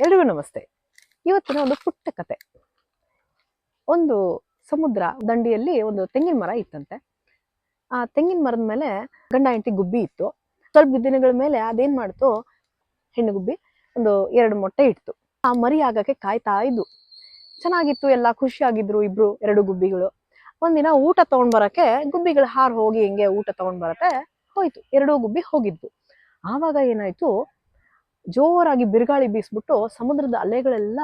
ಎಲ್ರಿಗೂ ನಮಸ್ತೆ. ಇವತ್ತಿನ ಒಂದು ಪುಟ್ಟ ಕತೆ. ಒಂದು ಸಮುದ್ರ ದಂಡಿಯಲ್ಲಿ ಒಂದು ತೆಂಗಿನ ಮರ ಇತ್ತಂತೆ. ಆ ತೆಂಗಿನ ಮರದ ಮೇಲೆ ಗಂಡ ಹೆಂಡತಿ ಗುಬ್ಬಿ ಇತ್ತು. ಸ್ವಲ್ಪ ದಿನಗಳ ಮೇಲೆ ಅದೇನ್ ಮಾಡ್ತು? ಹೆಣ್ಣು ಗುಬ್ಬಿ ಒಂದು ಎರಡು ಮೊಟ್ಟೆ ಇಡ್ತು. ಆ ಮರಿ ಆಗಕ್ಕೆ ಕಾಯ್ತಾ ಇದ್ವು. ಚೆನ್ನಾಗಿತ್ತು, ಎಲ್ಲ ಖುಷಿಯಾಗಿದ್ರು ಇಬ್ರು, ಎರಡು ಗುಬ್ಬಿಗಳು. ಒಂದಿನ ಊಟ ತಗೊಂಡ್ ಬರಕ್ಕೆ ಗುಬ್ಬಿಗಳು ಹಾರ್ ಹೋಗಿ ಹಿಂಗೆ ಊಟ ತಗೊಂಡ್ ಬರತ್ತೆ. ಹೋಯ್ತು, ಎರಡೂ ಗುಬ್ಬಿ ಹೋಗಿದ್ವು. ಆವಾಗ ಏನಾಯ್ತು? ಜೋರಾಗಿ ಬಿರುಗಾಳಿ ಬೀಸ್ಬಿಟ್ಟು ಸಮುದ್ರದ ಅಲೆಗಳೆಲ್ಲ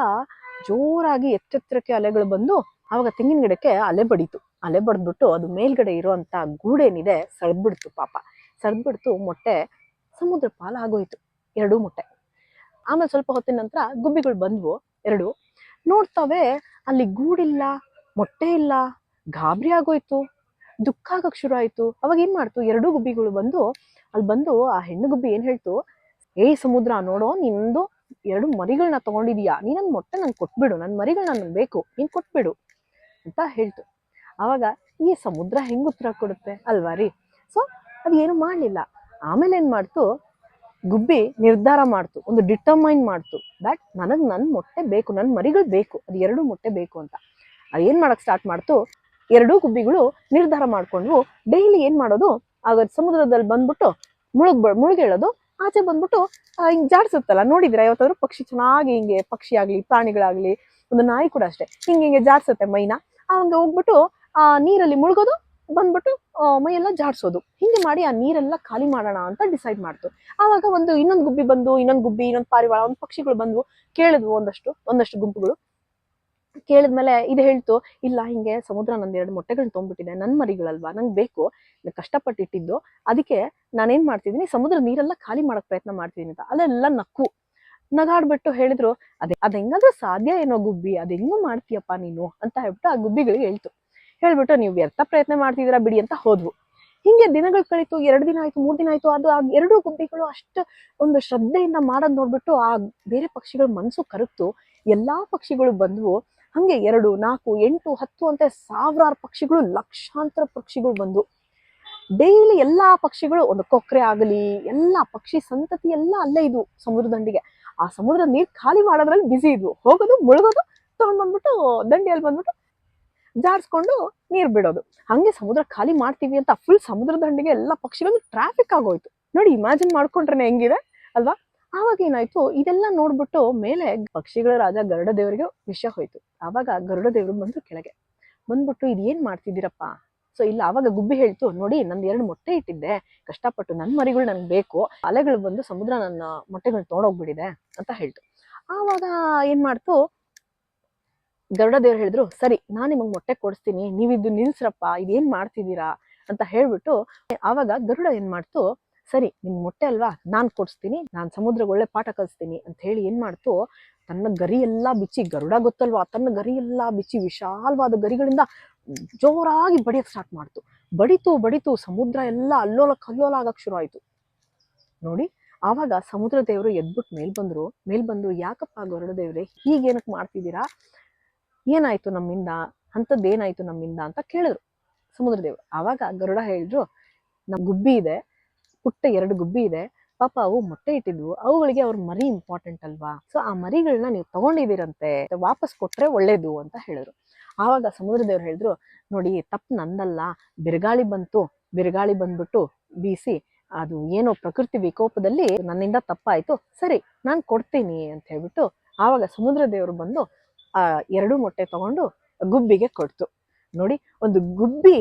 ಜೋರಾಗಿ ಎಚ್ಚೆತ್ತರಕ್ಕೆ ಅಲೆಗಳು ಬಂದು ಆವಾಗ ತೆಂಗಿನ ಗಿಡಕ್ಕೆ ಅಲೆ ಬಡೀತು. ಅಲೆ ಬಡ್ದ್ಬಿಟ್ಟು ಅದು ಮೇಲ್ಗಡೆ ಇರುವಂತ ಗೂಡೇನಿದೆ ಸಳ್ದ್ಬಿಡ್ತು ಪಾಪ. ಸಳ್ದ್ಬಿಡ್ತು ಮೊಟ್ಟೆ ಸಮುದ್ರ ಪಾಲ ಆಗೋಯ್ತು ಎರಡೂ ಮೊಟ್ಟೆ. ಆಮೇಲೆ ಸ್ವಲ್ಪ ಹೊತ್ತಿನ ನಂತರ ಗುಬ್ಬಿಗಳು ಬಂದ್ವು ಎರಡು. ನೋಡ್ತಾವೆ ಅಲ್ಲಿ ಗೂಡಿಲ್ಲ, ಮೊಟ್ಟೆ ಇಲ್ಲ, ಗಾಬರಿ ಆಗೋಯ್ತು, ದುಃಖ ಆಗಕ್ ಶುರು ಆಯ್ತು. ಅವಾಗ ಏನ್ ಮಾಡ್ತು? ಎರಡೂ ಗುಬ್ಬಿಗಳು ಬಂದು ಅಲ್ಲಿ ಬಂದು ಆ ಹೆಣ್ಣು ಗುಬ್ಬಿ ಏನ್ ಹೇಳ್ತು? ಏಯ್ ಸಮುದ್ರ, ನೋಡೋ, ನಿಂದು ಎರಡು ಮರಿಗಳನ್ನ ತಗೊಂಡಿದೀಯಾ? ನೀ ನನ್ ಮೊಟ್ಟೆ ನನ್ ಕೊಟ್ಬಿಡು, ನನ್ ಮರಿಗಳು ನನ್ಗೆ ಬೇಕು, ನೀನ್ ಕೊಟ್ಬಿಡು ಅಂತ ಹೇಳ್ತು. ಆವಾಗ, ಈ ಸಮುದ್ರ ಹೆಂಗ್ ಉತ್ತರ ಕೊಡುತ್ತೆ ಅಲ್ವಾ ರೀ? ಸೊ ಅದು ಏನು ಮಾಡ್ಲಿಲ್ಲ. ಆಮೇಲೆ ಏನ್ ಮಾಡ್ತು? ಗುಬ್ಬಿ ನಿರ್ಧಾರ ಮಾಡ್ತು, ಒಂದು ಡಿಟರ್ಮೈನ್ ಮಾಡ್ತು ದಟ್ ನನಗ್ ನನ್ ಮೊಟ್ಟೆ ಬೇಕು, ನನ್ ಮರಿಗಳು ಬೇಕು, ಅದು ಎರಡು ಮೊಟ್ಟೆ ಬೇಕು ಅಂತ. ಅದೇನ್ ಮಾಡಕ್ ಸ್ಟಾರ್ಟ್ ಮಾಡ್ತು? ಎರಡೂ ಗುಬ್ಬಿಗಳು ನಿರ್ಧಾರ ಮಾಡ್ಕೊಂಡ್ವು. ಡೈಲಿ ಏನ್ ಮಾಡೋದು? ಆಗ ಸಮುದ್ರದಲ್ಲಿ ಬಂದ್ಬಿಟ್ಟು ಮುಳುಗ್ ಮುಳುಗೇಳೋದು ಆಚೆ ಬಂದ್ಬಿಟ್ಟು ಹಿಂಗೆ ಜಾಡ್ಸುತ್ತಲ್ಲ ನೋಡಿದ್ರೆ ಯಾವತ್ತಾದ್ರೂ ಪಕ್ಷಿ ಚೆನ್ನಾಗಿ ಹಿಂಗೆ ಪಕ್ಷಿ ಆಗ್ಲಿ ಪ್ರಾಣಿಗಳಾಗ್ಲಿ, ಒಂದು ನಾಯಿ ಕೂಡ ಅಷ್ಟೇ. ಹಿಂಗೆ ಹಿಂಗೆ ಜಾಡ್ಸುತ್ತೆ ಮೈನ. ಹಂಗೆ ಹೋಗ್ಬಿಟ್ಟು, ಆ, ನೀರಲ್ಲಿ ಮುಳುಗೋದು, ಬಂದ್ಬಿಟ್ಟು ಮೈಯೆಲ್ಲ ಜಾಡ್ಸೋದು. ಹಿಂಗೆ ಮಾಡಿ ಆ ನೀರೆಲ್ಲ ಖಾಲಿ ಮಾಡೋಣ ಅಂತ ಡಿಸೈಡ್ ಮಾಡ್ತು. ಆವಾಗ ಒಂದು ಇನ್ನೊಂದು ಗುಬ್ಬಿ ಬಂದು, ಇನ್ನೊಂದು ಗುಬ್ಬಿ, ಇನ್ನೊಂದು ಪಾರಿವಾಳ, ಒಂದು ಪಕ್ಷಿಗಳು ಬಂದವು. ಕೇಳಿದ್ವು ಒಂದಷ್ಟು ಒಂದಷ್ಟು ಗುಂಪುಗಳು. ಕೇಳಿದ್ಮೇಲೆ ಇದು ಹೇಳ್ತು, ಇಲ್ಲ, ಹಿಂಗೆ ಸಮುದ್ರ ನಂದು ಎರಡು ಮೊಟ್ಟೆಗಳನ್ನ ತೊಗೊಂಡ್ಬಿಟ್ಟಿದೆ ನನ್ನ ಮರಿಗಳಲ್ವಾ, ನಂಗೆ ಬೇಕು ಕಷ್ಟಪಟ್ಟಿಟ್ಟಿದ್ದು, ಅದಕ್ಕೆ ನಾನೇನ್ ಮಾಡ್ತಿದ್ದೀನಿ, ಸಮುದ್ರ ನೀರೆಲ್ಲ ಖಾಲಿ ಮಾಡಕ್ ಪ್ರಯತ್ನ ಮಾಡ್ತಿದ್ದೀನಿ ಅಂತ. ಅಲ್ಲೆಲ್ಲ ನಕ್ಕು. ನಗಾಡ್ಬಿಟ್ಟು ಹೇಳಿದ್ರು, ಅದೇ, ಅದು ಹೆಂಗಾದ್ರೂ ಸಾಧ್ಯ ಏನೋ ಗುಬ್ಬಿ, ಅದ್ ಮಾಡ್ತಿಯಪ್ಪ ಮಾಡ್ತೀಯಪ್ಪ ನೀನು, ಅಂತ ಹೇಳ್ಬಿಟ್ಟು ಆ ಗುಬ್ಬಿಗಳಿಗೆ ಹೇಳ್ತು. ಹೇಳ್ಬಿಟ್ಟು, ನೀವು ವ್ಯರ್ಥ ಪ್ರಯತ್ನ ಮಾಡ್ತಿದ್ದೀರಾ ಬಿಡಿ ಅಂತ ಹೋದ್ವು. ಹಿಂಗೆ ದಿನಗಳು ಕಳೀತು, ಎರಡು ದಿನ ಆಯ್ತು, ಮೂರು ದಿನ ಆಯ್ತು, ಅದು ಆ ಎರಡು ಗುಬ್ಬಿಗಳು ಅಷ್ಟು ಒಂದು ಶ್ರದ್ಧೆಯಿಂದ ಮಾಡೋದು ನೋಡ್ಬಿಟ್ಟು ಆ ಬೇರೆ ಪಕ್ಷಿಗಳ ಮನಸ್ಸು ಕರಗ್ತು. ಎಲ್ಲಾ ಪಕ್ಷಿಗಳು ಬಂದ್ವು. ಹಂಗೆ ಎರಡು, ನಾಲ್ಕು, ಎಂಟು, ಹತ್ತು ಅಂತ ಸಾವಿರಾರು ಪಕ್ಷಿಗಳು, ಲಕ್ಷಾಂತರ ಪಕ್ಷಿಗಳು ಬಂದು ಡೈಲಿ ಎಲ್ಲಾ ಪಕ್ಷಿಗಳು ಒಂದು ಕೊಕ್ಕರೆ ಆಗಲಿ, ಎಲ್ಲ ಪಕ್ಷಿ ಸಂತತಿ ಎಲ್ಲ ಅಲ್ಲೇ ಇದು ಸಮುದ್ರ ದಂಡಿಗೆ. ಆ ಸಮುದ್ರದ ನೀರ್ ಖಾಲಿ ಮಾಡೋದ್ರಲ್ಲಿ ಬಿಸಿ ಇದ್ವು. ಹೋಗೋದು, ಮುಳುಗೋದು, ತಗೊಂಡ್ ಬಂದ್ಬಿಟ್ಟು ದಂಡಿಯಲ್ಲಿ ಬಂದ್ಬಿಟ್ಟು ಜಾರಿಸ್ಕೊಂಡು ನೀರ್ ಬಿಡೋದು. ಹಂಗೆ ಸಮುದ್ರ ಖಾಲಿ ಮಾಡ್ತೀವಿ ಅಂತ ಫುಲ್ ಸಮುದ್ರ ದಂಡಿಗೆ ಎಲ್ಲ ಪಕ್ಷಿಗಳು ಟ್ರಾಫಿಕ್ ಆಗೋಯ್ತು. ನೋಡಿ ಇಮ್ಯಾಜಿನ್ ಮಾಡ್ಕೊಂಡ್ರೆ ಹೆಂಗಿದೆ ಅಲ್ವಾ? ಆವಾಗ ಏನಾಯ್ತು? ಇದೆಲ್ಲ ನೋಡ್ಬಿಟ್ಟು ಮೇಲೆ ಪಕ್ಷಿಗಳ ರಾಜ ಗರುಡ ದೇವರಿಗೆ ವಿಷಯ ಹೋಯ್ತು. ಆವಾಗ ಗರುಡ ದೇವರು ಬಂದ್ರು ಕೆಳಗೆ. ಬಂದ್ಬಿಟ್ಟು ಇದು ಏನ್ ಮಾಡ್ತಿದ್ದೀರಪ್ಪ? ಸೊ ಇಲ್ಲ, ಆವಾಗ ಗುಬ್ಬಿ ಹೇಳ್ತು, ನೋಡಿ, ನಂದು ಎರಡು ಮೊಟ್ಟೆ ಇಟ್ಟಿದ್ದೆ. ಕಷ್ಟಪಟ್ಟು ನನ್ನ ಮರಿಗಳು ನನಗೆ ಬೇಕು. ಅಲೆಗಳು ಬಂದು ಸಮುದ್ರ ನನ್ನ ಮೊಟ್ಟೆಗಳನ್ನ ತೊಗೊಂಡೋಗ್ಬಿಟ್ಟಿದೆ, ಅಂತ ಹೇಳ್ತು. ಆವಾಗ ಏನ್ ಮಾಡ್ತು? ಗರುಡ ದೇವ್ರು ಹೇಳಿದ್ರು, ಸರಿ, ನಾನು ನಿಮಗ್ ಮೊಟ್ಟೆ ಕೊಡಿಸ್ತೀನಿ. ನೀವಿದ್ದು ನಿಲ್ಸ್ರಪ್ಪ. ಇದೇನ್ ಮಾಡ್ತಿದ್ದೀರಾ? ಅಂತ ಹೇಳ್ಬಿಟ್ಟು, ಆವಾಗ ಗರುಡ ಏನ್ ಮಾಡ್ತು? ಸರಿ ನಿಮ್ ಮೊಟ್ಟೆ ಅಲ್ವಾ? ನಾನು ಕೊಡಿಸ್ತೀನಿ, ನಾನು ಸಮುದ್ರಕ್ಕೆ ಒಳ್ಳೆ ಪಾಠ ಕಲಿಸ್ತೀನಿ ಅಂತ ಹೇಳಿ ಏನು ಮಾಡ್ತು, ತನ್ನ ಗರಿ ಎಲ್ಲಾ ಬಿಚ್ಚಿ, ಗರುಡ ಗೊತ್ತಲ್ವಾ? ತನ್ನ ಗರಿ ಎಲ್ಲಾ ಬಿಚ್ಚಿ, ವಿಶಾಲವಾದ ಗರಿಗಳಿಂದ ಜೋರಾಗಿ ಬಡಿಯಕ್ ಸ್ಟಾರ್ಟ್ ಮಾಡ್ತು. ಬಡಿತು ಬಡಿತು, ಸಮುದ್ರ ಎಲ್ಲ ಅಲ್ಲೋಲ ಕಲ್ಲೋಲ ಆಗಕ್ ಶುರು ಆಯ್ತು ನೋಡಿ, ಆವಾಗ ಸಮುದ್ರ ದೇವರು ಎದ್ಬಿಟ್ಟು ಮೇಲ್ ಬಂದ್ರು. ಮೇಲ್ ಬಂದು ಯಾಕಪ್ಪ ಗರುಡ ದೇವ್ರೆ ಹೀಗೇನಕ್ ಮಾಡ್ತಿದ್ದೀರಾ? ಏನಾಯ್ತು ನಮ್ಮಿಂದ? ಅಂಥದ್ದೇನಾಯಿತು ನಮ್ಮಿಂದ? ಅಂತ ಕೇಳಿದ್ರು ಸಮುದ್ರ ದೇವರು. ಆವಾಗ ಗರುಡ ಹೇಳಿದ್ರು ನಮ್ಮ ಗುಬ್ಬಿ ಇದೆ ಪುಟ್ಟ ಎರಡು ಗುಬ್ಬಿ ಇದೆ. ಪಾಪ ಅವು ಮೊಟ್ಟೆ ಇಟ್ಟಿದ್ವು. ಅವುಗಳಿಗೆ ಅವ್ರ ಮರಿ ಇಂಪಾರ್ಟೆಂಟ್ ಅಲ್ವಾ? ಸೊ ಆ ಮರಿಗಳನ್ನ ನೀವು ತಗೊಂಡಿದ್ದೀರಂತೆ, ವಾಪಸ್ ಕೊಟ್ರೆ ಒಳ್ಳೇದು ಅಂತ ಹೇಳಿದ್ರು. ಆವಾಗ ಸಮುದ್ರದೇವ್ರು ಹೇಳಿದ್ರು, ನೋಡಿ, ತಪ್ಪು ನಂದಲ್ಲ. ಬಿರುಗಾಳಿ ಬಂತು. ಬಿರುಗಾಳಿ ಬಂದ್ಬಿಟ್ಟು ಬೀಸಿ, ಅದು ಏನೋ ಪ್ರಕೃತಿ ವಿಕೋಪದಲ್ಲಿ ನನ್ನಿಂದ ತಪ್ಪಾಯ್ತು. ಸರಿ, ನಾನು ಕೊಡ್ತೀನಿ ಅಂತ ಹೇಳ್ಬಿಟ್ಟು ಆವಾಗ ಸಮುದ್ರ ದೇವರು ಬಂದು, ಆ ಎರಡು ಮೊಟ್ಟೆ ತಗೊಂಡು ಗುಬ್ಬಿಗೆ ಕೊಡ್ತು. ನೋಡಿ, ಒಂದು ಗುಬ್ಬಿ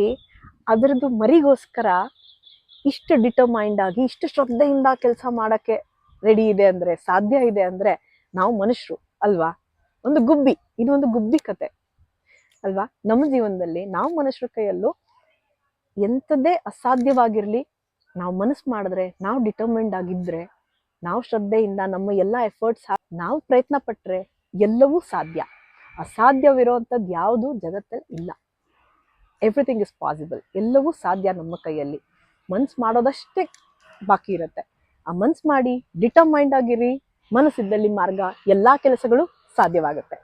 ಅದರದ್ದು ಮರಿಗೋಸ್ಕರ ಇಷ್ಟು ಡಿಟರ್ಮೈಂಡ್ ಆಗಿ, ಇಷ್ಟು ಶ್ರದ್ಧೆಯಿಂದ ಕೆಲಸ ಮಾಡೋಕ್ಕೆ ರೆಡಿ ಇದೆ ಅಂದ್ರೆ, ಸಾಧ್ಯ ಇದೆ ಅಂದ್ರೆ ನಾವು ಮನುಷ್ಯರು, ಅಲ್ವಾ? ಒಂದು ಗುಬ್ಬಿ, ಇದು ಒಂದು ಗುಬ್ಬಿ ಕತೆ, ಅಲ್ವಾ? ನಮ್ಮ ಜೀವನದಲ್ಲಿ ನಾವು ಮನುಷ್ಯರ ಕೈಯಲ್ಲೂ ಎಂಥದ್ದೇ ಅಸಾಧ್ಯವಾಗಿರಲಿ, ನಾವು ಮನಸ್ಸು ಮಾಡಿದ್ರೆ, ನಾವು ಡಿಟರ್ಮೈಂಡ್ ಆಗಿದ್ರೆ, ನಾವು ಶ್ರದ್ಧೆಯಿಂದ, ನಮ್ಮ ಎಲ್ಲ ಎಫರ್ಟ್ಸ್ ನಾವು ಪ್ರಯತ್ನ ಪಟ್ಟರೆ ಎಲ್ಲವೂ ಸಾಧ್ಯ. ಅಸಾಧ್ಯವಿರುವಂಥದ್ದು ಯಾವುದು ಜಗತ್ತಲ್ಲಿ ಇಲ್ಲ. ಎವ್ರಿಥಿಂಗ್ ಇಸ್ ಪಾಸಿಬಲ್ ಎಲ್ಲವೂ ಸಾಧ್ಯ ನಮ್ಮ ಕೈಯಲ್ಲಿ. ಮನ್ಸು ಮಾಡೋದಷ್ಟೇ ಬಾಕಿ ಇರುತ್ತೆ. ಆ ಮನ್ಸು ಮಾಡಿ ಡಿಟರ್ಮೈಂಡ್ ಆಗಿರಿ, ಮನಸ್ಸಿದ್ದಲ್ಲಿ ಮಾರ್ಗ, ಎಲ್ಲ ಕೆಲಸಗಳು ಸಾಧ್ಯವಾಗುತ್ತೆ.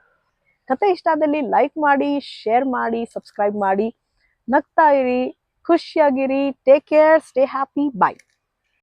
ಕತೆ ಇಷ್ಟ ಆದಲ್ಲಿ ಲೈಕ್ ಮಾಡಿ ಶೇರ್ ಮಾಡಿ ಸಬ್ಸ್ಕ್ರೈಬ್ ಮಾಡಿ. ನಗ್ತಾ ಇರಿ, ಖುಷಿಯಾಗಿರಿ. Take care stay happy bye